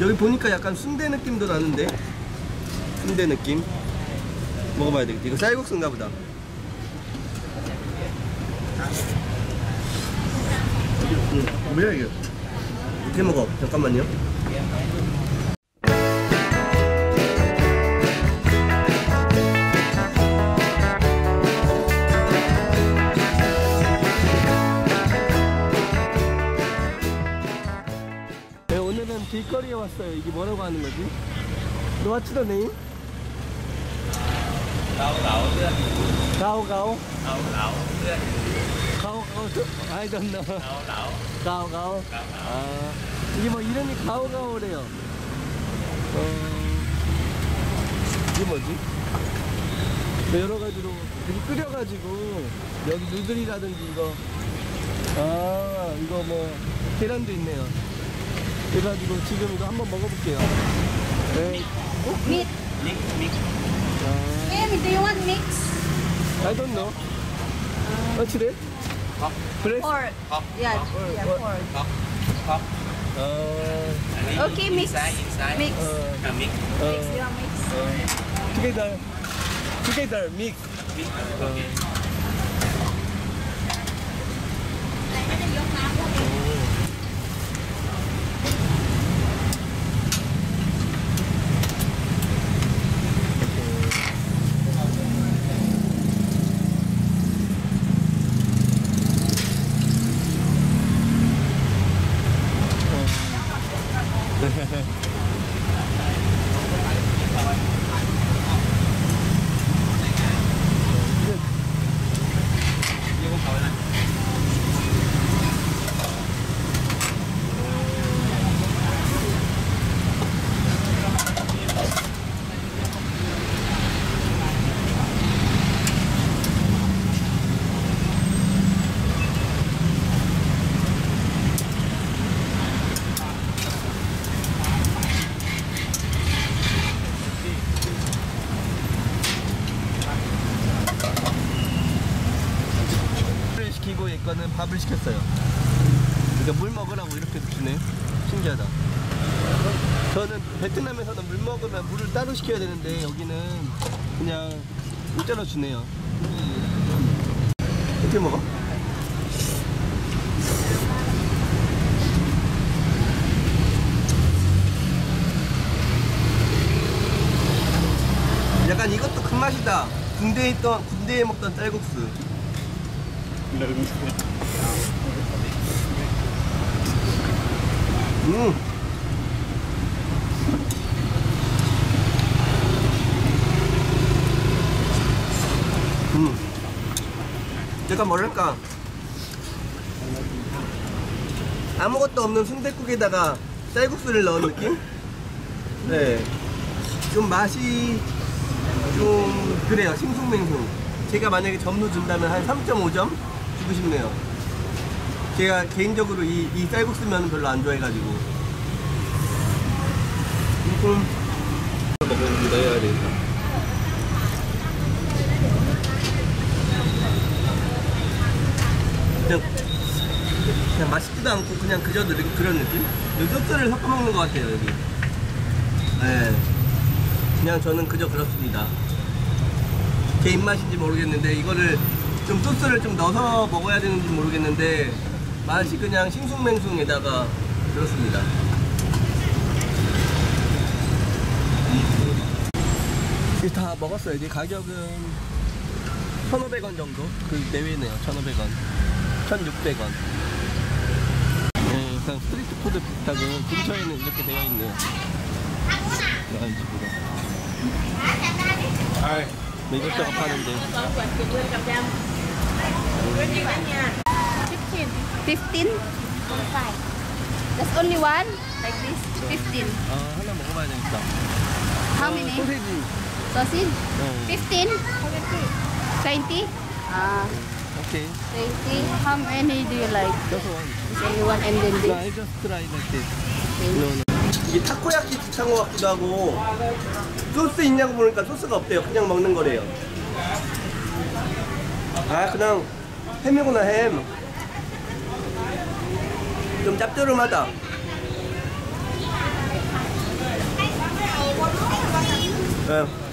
여기 보니까 약간 순대 느낌도 나는데? 순대 느낌? 먹어봐야 되겠다. 이거 쌀국수인가 보다. 음, 뭐야 이게? 어떻게 먹어. 잠깐만요 거리에 왔어요. 이게 뭐라고 하는 거지? 너 What's the name? 가오 가오? 가오 가오 I don't know. 가오 가오. 아 이게 뭐 이름이 가오 가오래요. 어 이게 뭐지? 뭐 여러 가지로 이렇게 끓여가지고 여기 누들이라든지 이거 아 이거 뭐 계란도 있네요. 그래가지고 지금 이거 한번 먹어볼게요. 네. Meat. Mix mix 아. Em, do you want mix? I don't know. What's it? Breast? Pork. Pork. Yeah, Pork. yeah, Pork. pork. Pork Pork 어, Okay, mix. Inside inside Mix. 어, À mix 어, Mix, you want mix? 어, together, together, mix. Mix Okay はい。 시키고 얘 거는 밥을 시켰어요. 그러니까 물 먹으라고 이렇게 주네. 신기하다. 저는 베트남에서는 물 먹으면 물을 따로 시켜야 되는데 여기는 그냥 공짜로 주네요. 어떻게 먹어? 약간 이것도 큰 맛이다. 군대에 있던 군대에 먹던 쌀국수. 음. 음. 약간 뭐랄까 아무것도 없는 순댓국에다가 쌀국수를 넣은 느낌? 네. 좀 맛이 좀 그래요. 싱숭맹숭. 제가 만약에 점수 준다면 한 3.5점 주고 싶네요. 제가 개인적으로 이, 이 쌀국수면은 별로 안 좋아해가지고. 조금 먹어봅니다. 해야 되겠다. 그냥, 그냥 맛있지도 않고 그냥 그저 느- 그런 느낌? 여기 소스를 섞어 먹는 것 같아요, 여기. 네. 그냥 저는 그저 그렇습니다. 제 입맛인지 모르겠는데 이거를 좀 소스를 좀 넣어서 먹어야 되는지 모르겠는데 맛이 그냥 싱숭맹숭에다가 그렇습니다. 이게 다 먹었어요. 이제 가격은 1,500원 정도? 그 내외네요. 1,500원. 1,600원. 네, 약간 스트리트 푸드 비슷하고 근처에는 이렇게 되어 있네요. 이런 식으로. 뭐 이것저것 파는데 15. 15? There's only one? Like this? 15. 아 하나 먹어봐야 되겠다. How 어, many? 소세지. Sausage? 어, 15? 20? Ah, 오케이. 20. How many do you like? Just one. Just only one and then No, this. I just try like this. Okay. No, no. 이게 타코야키 비슷한 것 같기도 하고 소스 있냐고 보니까 소스가 없대요. 그냥 먹는 거래요. 아 그냥 햄이구나 햄. 뭐. 좀 짭조름하다. 네.